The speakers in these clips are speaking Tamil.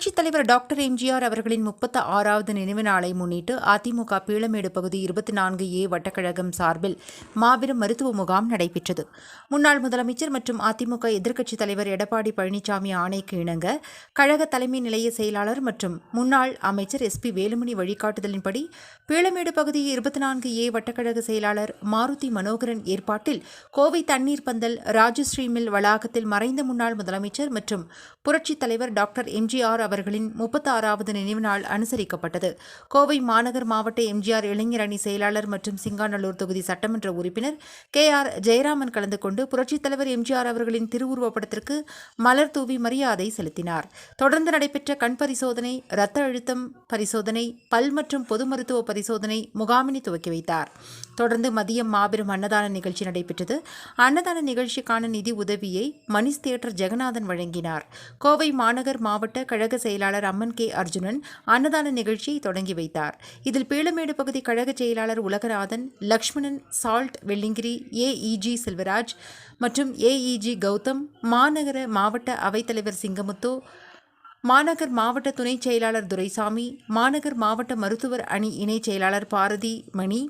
புரட்சித் தலைவர் டாக்டர் எம்ஜிஆர் அவர்களின் முப்பத்தி ஆறாவது நினைவு நாளை முன்னிட்டு அதிமுக பீளமேடு பகுதி இருபத்தி நான்கு ஏ வட்டக்கழகம் சார்பில் மாபெரும் மருத்துவ முகாம் நடைபெற்றது. முன்னாள் முதலமைச்சர் மற்றும் அதிமுக எதிர்க்கட்சித் தலைவர் எடப்பாடி பழனிசாமி ஆணைக்கு இணங்க கழக தலைமை நிலைய செயலாளர் மற்றும் முன்னாள் அமைச்சர் எஸ் பி வேலுமணி வழிகாட்டுதலின்படி பீளமேடு பகுதி இருபத்தி நான்கு ஏ வட்டக்கழக செயலாளர் மாருதி மனோகரன் ஏற்பாட்டில் கோவை தண்ணீர் பந்தல் ராஜஸ்ரீ மில் வளாகத்தில் மறைந்த முன்னாள் முதலமைச்சர் மற்றும் புரட்சித் தலைவர் டாக்டர் எம்ஜிஆர் அவர்களின் முப்பத்தாறாவது நினைவு நாள் அனுசரிக்கப்பட்டது. கோவை மாநகர் மாவட்ட எம்ஜிஆர் இளைஞர் அணி செயலாளர் மற்றும் சிங்காநல்லூர் தொகுதி சட்டமன்ற உறுப்பினர் கே ஆர் ஜெயராமன் கலந்து கொண்டு புரட்சித் தலைவர் எம்ஜிஆர் அவர்களின் திருவுருவப்படத்திற்கு மலர் தூவி மரியாதை செலுத்தினார். தொடர்ந்து நடைபெற்ற கண் பரிசோதனை இரத்த அழுத்தம் பரிசோதனை பல் மற்றும் பொது மருத்துவ பரிசோதனை முகாமினை துவக்கி வைத்தார். தொடர்ந்து மதியம் மாபெரும் அன்னதான நிகழ்ச்சி நடைபெற்றது. அன்னதான நிகழ்ச்சிக்கான நிதி உதவியை மணிஷ் தியேட்டர் ஜெகநாதன் வழங்கினார். கோவை மாநகர் மாவட்ட கழக செயலாளர் அம்மன் கே அர்ஜுனன் அன்னதான நிகழ்ச்சியை தொடங்கி வைத்தார். இதில் பீளமேடு பகுதி கழக செயலாளர் உலகநாதன் லக்ஷ்மணன் சால்ட் வெள்ளிங்கிரி ஏஇஜி செல்வராஜ் மற்றும் ஏஇஜி கௌதம் மாநகர மாவட்ட அவைத்தலைவர் சிங்கமுத்து மாநகர் மாவட்ட துணைச் செயலாளர் துரைசாமி மாநகர் மாவட்ட மருத்துவர் அணி இணைச் செயலாளர் பாரதி மணி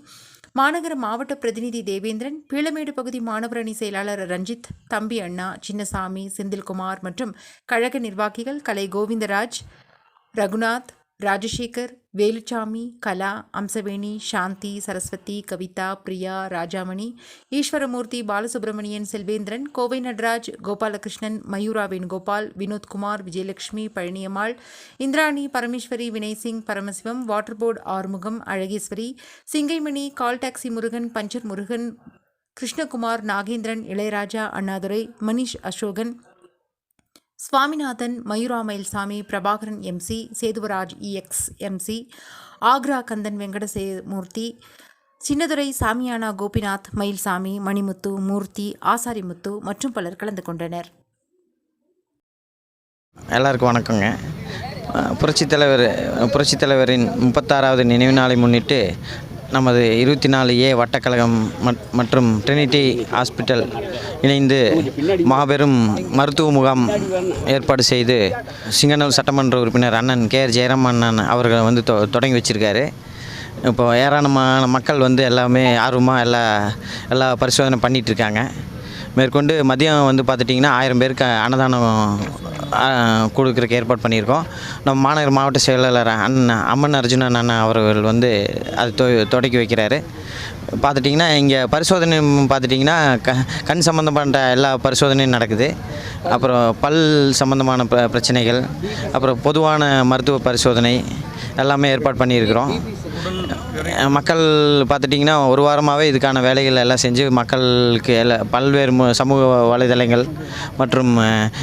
மாநகர மாவட்ட பிரதிநிதி தேவேந்திரன் பீளமேடு பகுதி மாணவர் அணி செயலாளர் ரஞ்சித் தம்பி அண்ணா சின்னசாமி செந்தில்குமார் மற்றும் கழக நிர்வாகிகள் Kalai Govindaraj Raghunath Rajasekar Veluchamy Kala Amsaveni Shanthi Saraswathi Kavitha Priya Rajamani Eswaramoorthy Balasubramanian Selvendran Kovai Natraj Gopalakrishnan Mayura Venugopal Vinothkumar Vijayalakshmi Palaniammal Indirani Parameswari Vinay Singh Paramasivam water board Arumugam Azhageswari Singaimani call taxi Murugan puncture Murugan Krishnakumar Nagendran Ilaiyaraja Annadurai Manish Asokan Swaminathan Mayura Mayilsamy Prabhakaran MC Sethuraj ex MC Agra Kandan Venkatesamoorthy Chinnadurai Shamiyana Gopinath Mayilsamy Manimuthu Moorthy Asarimuthu மற்றும் பலர் கலந்து கொண்டனர். எல்லாருக்கும் வணக்கங்க. புரட்சித் தலைவர் புரட்சித் தலைவரின் முப்பத்தாறாவது நினைவு நாளை முன்னிட்டு நமது இருபத்தி நாலு ஏ வட்டக்கழகம் மட்- மற்றும் ட்ரினிட்டி ஹாஸ்பிட்டல் இணைந்து மாபெரும் மருத்துவ முகாம் ஏற்பாடு செய்து சிங்கனூர் சட்டமன்ற உறுப்பினர் அண்ணன் கே ஆர் ஜெயராம் அண்ணன் அவர்கள் வந்து தொ தொடங்கி வச்சிருக்காரு. இப்போ ஏராளமான மக்கள் வந்து எல்லாமே ஆர்வமாக எல்லா எல்லா பரிசோதனை பண்ணிகிட்டு இருக்காங்க. மேற்கொண்டு மதியம் வந்து பார்த்துட்டிங்கன்னா ஆயிரம் பேருக்கு அன்னதானம் கொடுக்குறக்கு ஏற்பாடு பண்ணியிருக்கோம். நம்ம மாநகர மாவட்ட செயலாளர் அண்ணன் அம்மன் அர்ஜுனன் அண்ணன் அவர்கள் வந்து அது தொ தொடக்கி வைக்கிறாரு. பார்த்துட்டிங்கன்னா இங்கே பரிசோதனை பார்த்துட்டிங்கன்னா க கண் சம்மந்தப்பட்ட எல்லா பரிசோதனையும் நடக்குது. அப்புறம் பல் சம்மந்தமான ப பிரச்சனைகள் அப்புறம் பொதுவான மருத்துவ பரிசோதனை எல்லாமே ஏற்பாடு பண்ணியிருக்கிறோம். மக்கள் பார்த்துட்டிங்கன்னா ஒரு வாரமாகவே இதுக்கான வேலைகள் எல்லாம் செஞ்சு மக்களுக்கு எல்லா பல்வேறு சமூக வலைதளங்கள் மற்றும்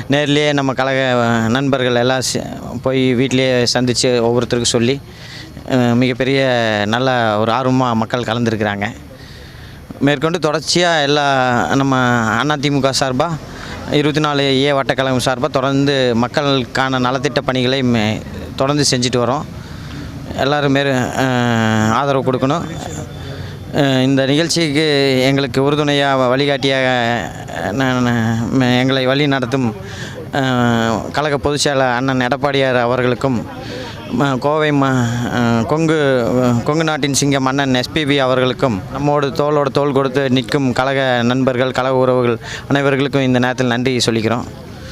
நேர்லேயே நம்ம கழக நண்பர்கள் எல்லாம் செ- போய் வீட்டிலேயே சந்தித்து ஒவ்வொருத்தருக்கும் சொல்லி மிகப்பெரிய நல்ல ஒரு ஆர்வமாக மக்கள் கலந்துருக்கிறாங்க. மேற்கொண்டு தொடர்ச்சியாக எல்லா நம்ம அதிமுக சார்பாக இருபத்தி நாலு ஏ வட்டக்கழகம் சார்பாக தொடர்ந்து மக்களுக்கான நலத்திட்ட பணிகளை தொடர்ந்து செஞ்சுட்டு வரோம். எல்லோரும் ஆதரவு கொடுக்கணும். இந்த நிகழ்ச்சிக்கு எங்களுக்கு உறுதுணையாக வழிகாட்டியாக நான் எங்களை வழி நடத்தும் கழக பொதுச்செயலர் அண்ணன் எடப்பாடியார் அவர்களுக்கும் கோவை ம கொங்கு கொங்கு நாட்டின் சிங்கம் அண்ணன் எஸ்பிபி அவர்களுக்கும் நம்மோடு தோளோடு தோல் கொடுத்து நிற்கும் கழக நண்பர்கள் கழக உறவுகள் அனைவர்களுக்கும் இந்த நேரத்தில் நன்றி சொல்லிக்கிறோம்.